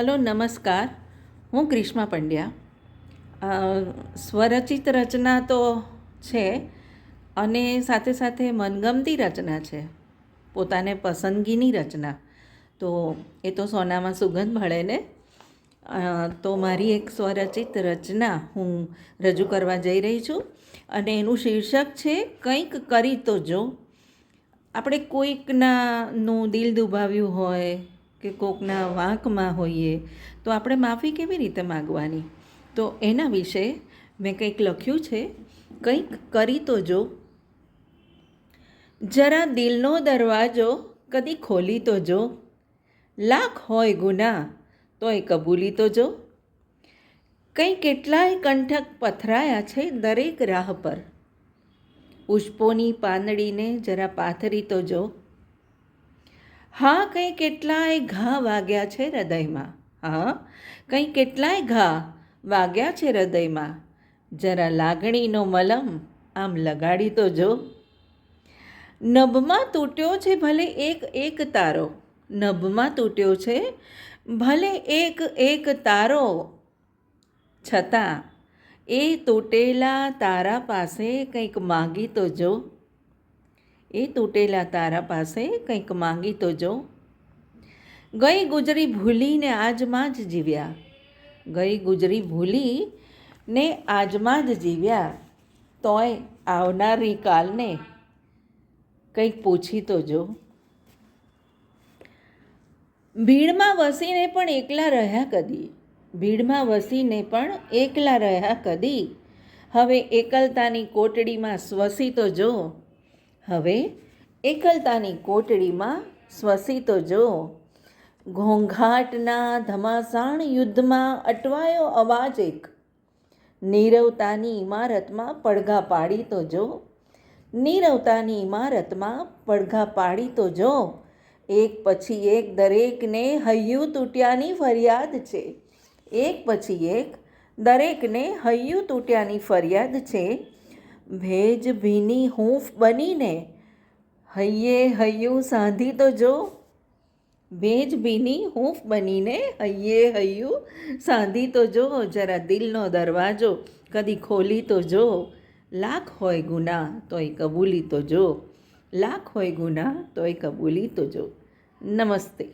Hello, નમસ્કાર. હું ક્રિશ્મા પંડ્યા. સ્વરચિત રચના તો છે અને સાથે સાથે મનગમતી રચના છે. પોતાને પસંદગીની રચના. તો એ તો સોનામાં સુગંધ મળે ને? તો મારી એક સ્વરચિત રચના હું રજૂ કરવા જઈ રહી છું અને એનું શીર્ષક છે, કંઈક કરી તો જો. આપણે કોઈકના નું દિલ દુભાવ્યું હોય કે કોકના વાંકમાં હોઈએ, તો આપણે માફી કેવી રીતે માગવાની? તો એના વિશે મેં કંઈક લખ્યું છે, કંઈક કરી તો જો. જરા દિલનો દરવાજો કદી ખોલી તો જો. લાખ હોય ગુના, તોય કબૂલી તો જો. કંઈ કેટલાય કંઠક પથરાયા છે દરેક રાહ પર. પુષ્પોની પાંદડીને જરા પાથરી તો જો. હા, કંઈ કેટલાય ઘા વાગ્યા છે હૃદયમાં. હા, કંઈ કેટલાય ઘા વાગ્યા છે હૃદયમાં. જરા લાગણીનો મલમ આમ લગાડી તો જો. નભમાં તૂટ્યો છે ભલે એક એક તારો. નભમાં તૂટ્યો છે ભલે એક એક તારો. છતાં એ તૂટેલા તારા પાસે કંઈક માંગી તો જો. એ તૂટેલા તારા પાસે કંઈક માંગી તો જો. ગઈ ગુજરી ભૂલીને આજમાં જ જીવ્યા. ગઈ ગુજરી ભૂલી ને આજમાં જ જીવ્યા. તોય આવનારી કાલને કંઈક પૂછી તો જો. ભીડમાં વસીને પણ એકલા રહ્યા કદી. ભીડમાં વસીને પણ એકલા રહ્યા કદી. હવે એકલતાની કોટડીમાં સ્વસી તો જો. હવે એકલતાની કોટડીમાં સ્વસી તો જો. ઘોંઘાટના ધમાસાણ યુદ્ધમાં અટવાયો અવાજ એક. નીરવતાની ઇમારતમાં પડઘા પાડી તો જો. નીરવતાની ઇમારતમાં પડઘા પાડી તો જો. એક પછી એક દરેકને હૈયું તૂટ્યાની ફરિયાદ છે. એક પછી એક દરેકને હૈયું તૂટ્યાની ફરિયાદ છે. ભેજ ભીની હૂંફ બનીને હૈયે હૈયું સાંધી તો જો. ભેજ ભીની હૂંફ બનીને હૈયે હૈયું સાંધી તો જો. જરા દિલનો દરવાજો કદી ખોલી તો જો. લાખ હોય ગુના તોય કબૂલી તો જો. લાખ હોય ગુના તોય કબૂલી તો જો. નમસ્તે.